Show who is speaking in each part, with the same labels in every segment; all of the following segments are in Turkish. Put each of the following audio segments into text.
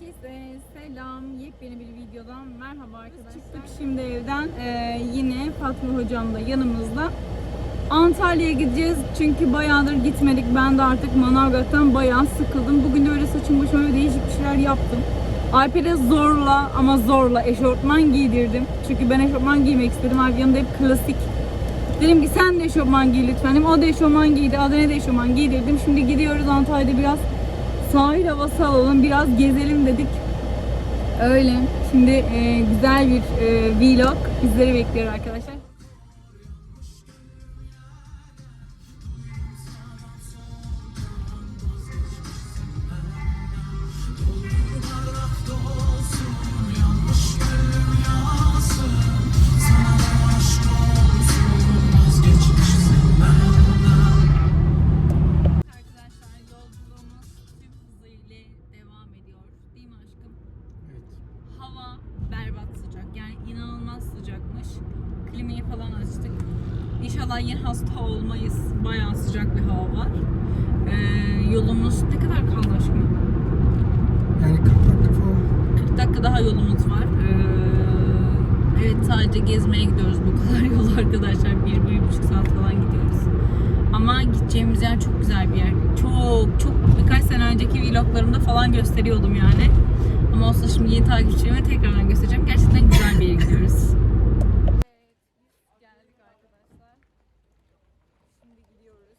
Speaker 1: Herkese selam. Yepyeni bir videodan merhaba arkadaşlar. Çıktık şimdi evden. Ee, yine Fatma hocam da yanımızda. Antalya'ya gideceğiz çünkü bayağıdır gitmedik. Ben de artık Manavgat'tan bayağı sıkıldım. Bugün de öyle saçım başıma öyle değişik bir şeyler yaptım. Alper'e zorla ama zorla eşortman giydirdim. Çünkü ben eşortman giymek istedim. Alper yanında hep klasik. Dedim ki sen de eşofman giy lütfen. Dedim, O da eşofman giydi. Adana'ya da eşofman giydirdim. Şimdi gidiyoruz Antalya'da biraz sahil havası alalım. Biraz gezelim dedik. Öyle. Şimdi e, güzel bir e, vlog bizleri bekliyor arkadaşlar. Olmayız. Bayağı sıcak bir hava var. Ee, yolumuz ne kadar kaldı aşkım?
Speaker 2: Yani 40 dakika falan.
Speaker 1: 40 dakika daha yolumuz var. Ee, evet sadece gezmeye gidiyoruz bu kadar yol arkadaşlar. Bir, bir buçuk saat falan gidiyoruz. Ama gideceğimiz yer çok güzel bir yer. Çok çok birkaç sene önceki vloglarımda falan gösteriyordum yani. Ama olsa şimdi yeni takipçilerime tekrardan göstereceğim. Gerçekten güzel bir yere gidiyoruz. Evet, biz geldik arkadaşlar. Şimdi gidiyoruz.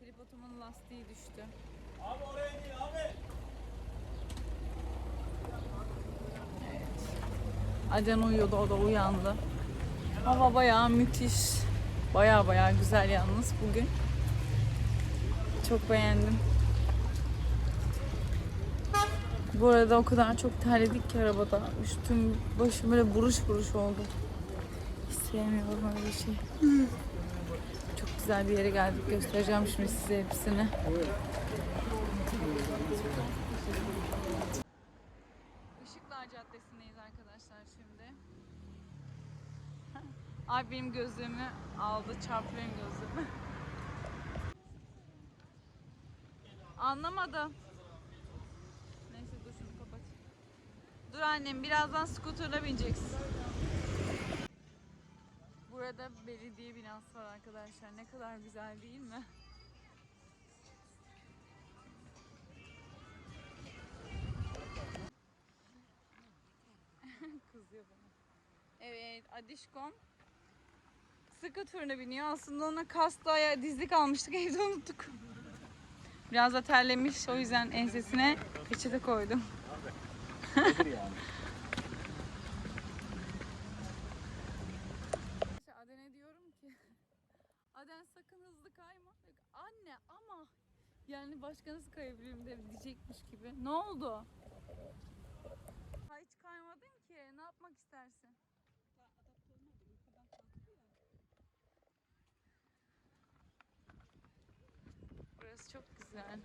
Speaker 1: Tripodumun lastiği düştü. Acan uyuyordu, o da uyandı. Hava bayağı müthiş. Bayağı bayağı güzel yalnız bugün. Çok beğendim. Bu arada o kadar çok terledik ki arabada. Üstüm başım böyle buruş buruş oldu. Hiç sevmiyorum öyle şey. Çok güzel bir yere geldik. Göstereceğim şimdi size hepsini. Işıklar Caddesi'ndeyiz arkadaşlar şimdi. Ay benim gözlüğümü aldı, çarptı benim gözlüğümü. Anlamadım. Neyse dur şunu kapat. Dur annem birazdan skuterla bineceksin. Burada belediye binası var arkadaşlar. Ne kadar güzel değil mi? Kızıyor bana. Evet, Adişkom sıkı turuna biniyor. Aslında ona kastaya dizlik almıştık evde unuttuk. Biraz da terlemiş o yüzden ensesine peçete koydum. Aden'e diyorum ki Aden sakın hızlı kayma. Anne ama yani başka nasıl kayabilirim diyecekmiş gibi. Ne oldu? Ha, hiç kaymadın ki. Ne yapmak istersin? Burası çok güzel.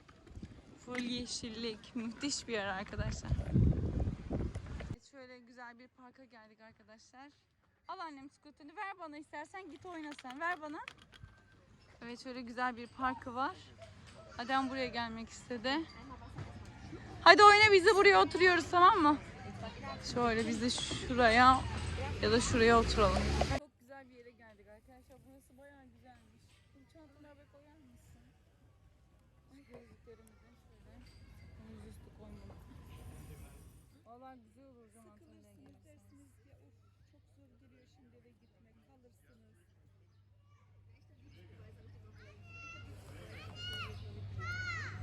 Speaker 1: Full yeşillik. Müthiş bir yer arkadaşlar. Şöyle güzel bir parka geldik arkadaşlar. Al annem skuterini ver bana istersen git oyna sen. Ver bana. Evet şöyle güzel bir parkı var. Adem buraya gelmek istedi. Hadi oyna biz de buraya oturuyoruz tamam mı? Şöyle biz de şuraya ya da şuraya oturalım. Çok güzel bir yere geldik arkadaşlar. Burası bayağı güzelmiş. Bunu çantana bir koyar mısın? Ay gözlüklerimizi şöyle. Yüzüstü koymadık. Valla güzel olur o zaman Antalya'ya gelirsen.
Speaker 3: dersiniz ki of çok zor geliyor şimdi eve gitmek kalırsınız.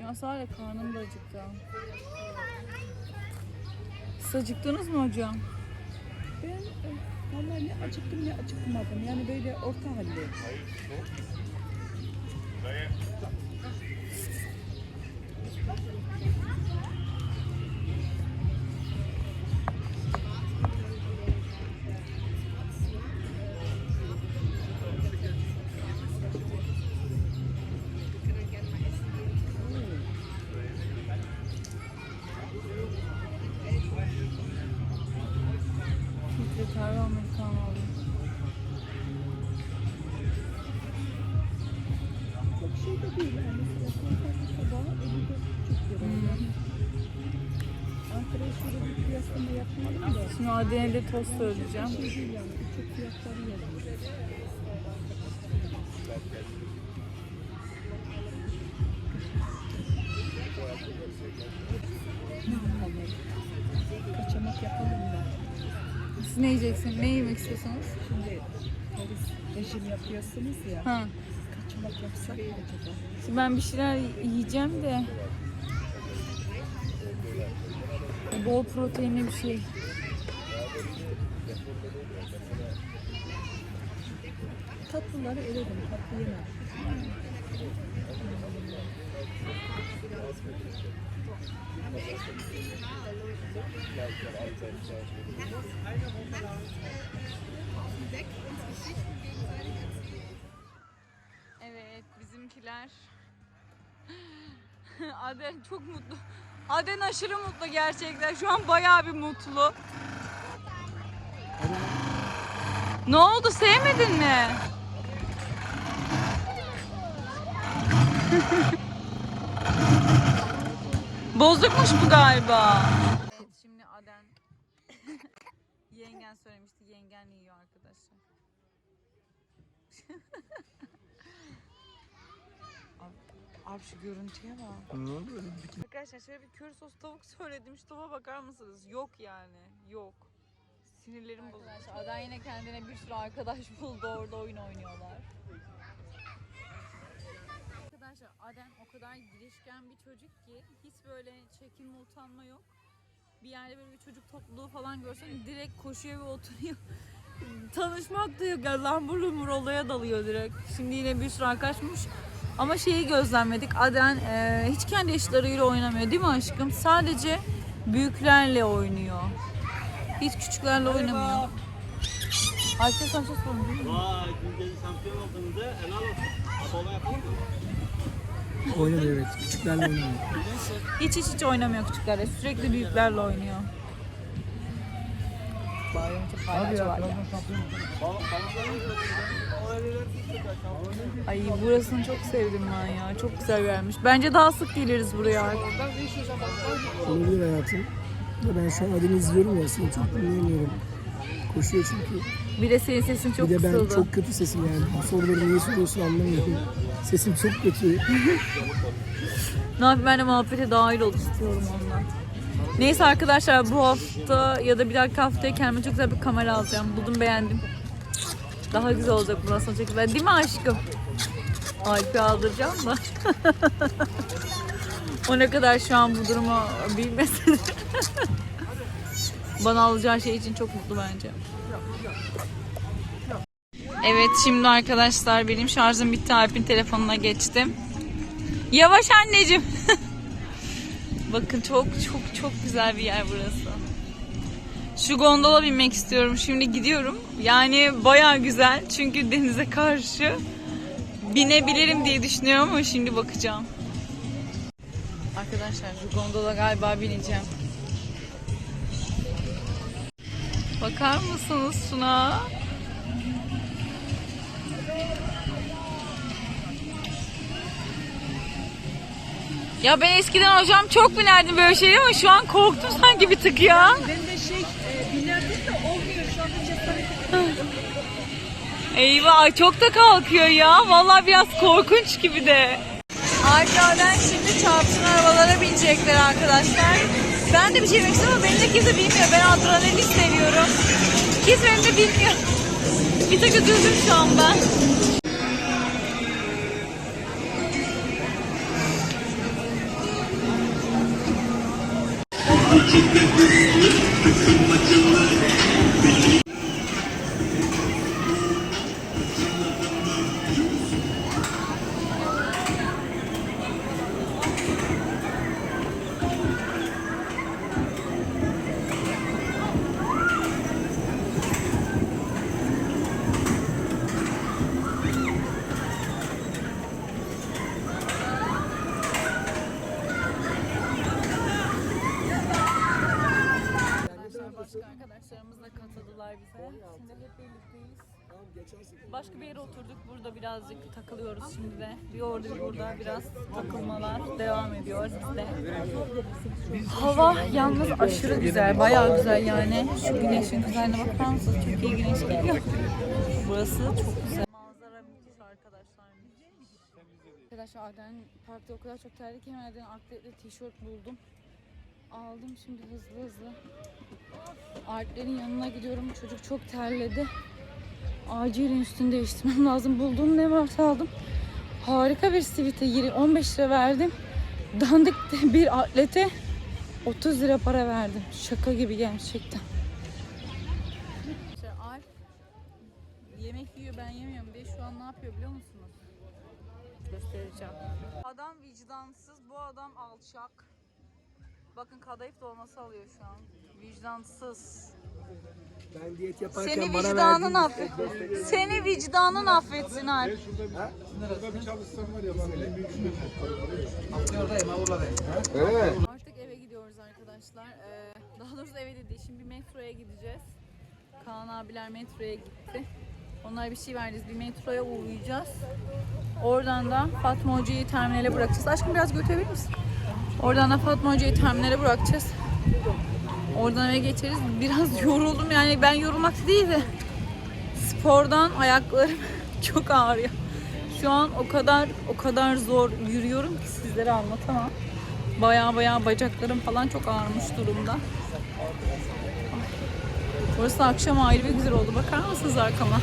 Speaker 1: Ya Sare karnım da acıktı. Siz acıktınız mı hocam?
Speaker 3: Ben e, vallahi ne acıktım ne acıkmadım yani böyle orta halde. Fiyatları yazıyor. Ne yapalım? Kaçamak yapalım da.
Speaker 1: Siz ne yiyeceksin? Ne yemek istiyorsunuz?
Speaker 3: Şimdi rejim yapıyorsunuz ya.
Speaker 1: Ha.
Speaker 3: Kaçamak yapsak mı acaba?
Speaker 1: Şimdi ben bir şeyler yiyeceğim de. Bol proteinli bir şey.
Speaker 3: Tatlıları eledim. Tatlı yemem.
Speaker 1: Evet bizimkiler. Aden çok mutlu. Aden aşırı mutlu gerçekten. Şu an bayağı bir mutlu. Ne oldu sevmedin mi? Bozukmuş bu galiba. Evet şimdi Aden yengen söylemişti. Yengen yiyor arkadaşlar. Abi, şu görüntüye bak.
Speaker 2: Ne oldu
Speaker 1: Arkadaşlar şöyle bir köri sos tavuk söyledim. Şu tavuğa bakar mısınız? Yok yani. Yok. Sinirlerim bozuldu. Arkadaşlar Aden yine kendine bir sürü arkadaş buldu. Orada oyun oynuyorlar. Arkadaşlar Aden o kadar girişken bir çocuk ki hiç böyle çekinme utanma yok. Bir yerde böyle bir çocuk topluluğu falan görsen direkt koşuyor ve oturuyor. Tanışmak da yok. Lambur lumbur olaya dalıyor direkt. Şimdi yine bir sürü arkadaşmış. Ama şeyi gözlemledik. Aden e, hiç kendi yaşlarıyla oynamıyor değil mi aşkım? Sadece büyüklerle oynuyor. Hiç küçüklerle oynamıyor. Ayşe sen sorun değil mi?
Speaker 4: Vay, Türkiye'nin şampiyon olduğunda helal olsun. Abone yapalım mı?
Speaker 2: Oynamıyor evet. Küçüklerle oynamıyor.
Speaker 1: Hiç hiç hiç oynamıyor küçüklerle. Sürekli büyüklerle oynuyor. Bayramcı paylaş var ya. Ay burasını çok sevdim ben ya. Çok güzel gelmiş. Bence daha sık geliriz buraya.
Speaker 2: Olabilir hayatım. Ben şu an Adem'i izliyorum ya seni çok dinleyemiyorum. Koşuyor çünkü.
Speaker 1: Bir de senin sesin çok
Speaker 2: bir de ben
Speaker 1: kısıldı.
Speaker 2: çok kötü sesim yani. Bu soruları niye soruyorsun anlamıyorum. Sesim çok kötü.
Speaker 1: Ne yapayım ben de muhabbete dahil ol istiyorum ondan. Neyse arkadaşlar bu hafta ya da bir dahaki haftaya kendime çok güzel bir kamera alacağım. Buldum beğendim. Daha güzel olacak bundan sonra çok güzel. Değil mi aşkım? Alp'i aldıracağım da. o ne kadar şu an bu durumu bilmese. Bana alacağı şey için çok mutlu bence. Evet şimdi arkadaşlar benim şarjım bitti. Alp'in telefonuna geçtim. Yavaş anneciğim. Bakın çok çok çok güzel bir yer burası. Şu gondola binmek istiyorum. Şimdi gidiyorum. Yani baya güzel. Çünkü denize karşı binebilirim diye düşünüyorum ama şimdi bakacağım. Arkadaşlar şu gondola galiba bineceğim. Bakar mısınız Suna? Ya ben eskiden hocam çok binerdim böyle şey ama şu an korktum sanki bir tık ya.
Speaker 3: Ben
Speaker 1: Eyvah ay çok da kalkıyor ya. Vallahi biraz korkunç gibi de. Arkadan şimdi çarpsın arabalara binecekler arkadaşlar. Ben de bir şey demek istiyorum ama beni de kimse bilmiyor. Ben adrenalin seviyorum. Kimse beni de bilmiyor. Bir tek üzüldüm şu an ben. Birazcık takılıyoruz şimdi de. Bir orada bir burada biraz takılmalar devam ediyor bizde. Hava yalnız aşırı güzel. Bayağı güzel yani. Şu güneşin güzelliğine bakar mısınız? Türkiye güneşi geliyor. Burası çok güzel. Manzara müthiş arkadaşlar. Arkadaşlar Arden Park'ta o kadar çok terlik ki hemen atletli tişört buldum. Aldım şimdi hızlı hızlı. Artlerin yanına gidiyorum. Çocuk çok terledi. Acilen üstünü değiştirmem lazım. Bulduğum ne varsa aldım. Harika bir sivite. 20 15 lira verdim. Dandik bir atlete 30 lira para verdim. Şaka gibi gerçekten. Alp yemek yiyor ben yemiyorum diye şu an ne yapıyor biliyor musunuz? Göstereceğim. Adam vicdansız, bu adam alçak. Bakın kadayıf dolması alıyor şu an. Vicdansız.
Speaker 2: Ben diyet yaparken
Speaker 1: Seni
Speaker 2: bana
Speaker 1: vicdanın
Speaker 2: verdiğin-
Speaker 1: affet. Seni vicdanın affetsin Alp. Artık eve gidiyoruz arkadaşlar. Ee, daha doğrusu eve de değil. Şimdi bir metroya gideceğiz. Kaan abiler metroya gitti. Onlar bir şey verdi. Bir metroya uğrayacağız. Oradan da Fatma Hoca'yı terminale bırakacağız. Aşkım biraz götürebilir misin? Oradan da Fatma Hoca'yı terminale bırakacağız. Oradan eve geçeriz. Biraz yoruldum yani ben yorulmak değil de spordan ayaklarım çok ağrıyor. Şu an o kadar o kadar zor yürüyorum ki sizlere anlatamam. Baya baya bacaklarım falan çok ağrımış durumda. Burası akşam ayrı bir güzel oldu. Bakar mısınız arkama?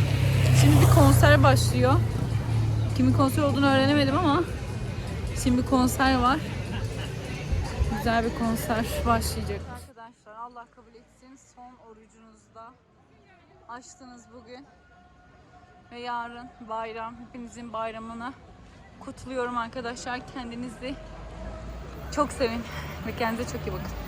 Speaker 1: Şimdi bir konser başlıyor. Kimin konser olduğunu öğrenemedim ama şimdi bir konser var. Güzel bir konser başlayacak. Arkadaşlar Allah kabul etsin. Son orucunuzda açtınız bugün. Ve yarın bayram. Hepinizin bayramını kutluyorum arkadaşlar. Kendinizi çok sevin ve kendinize çok iyi bakın.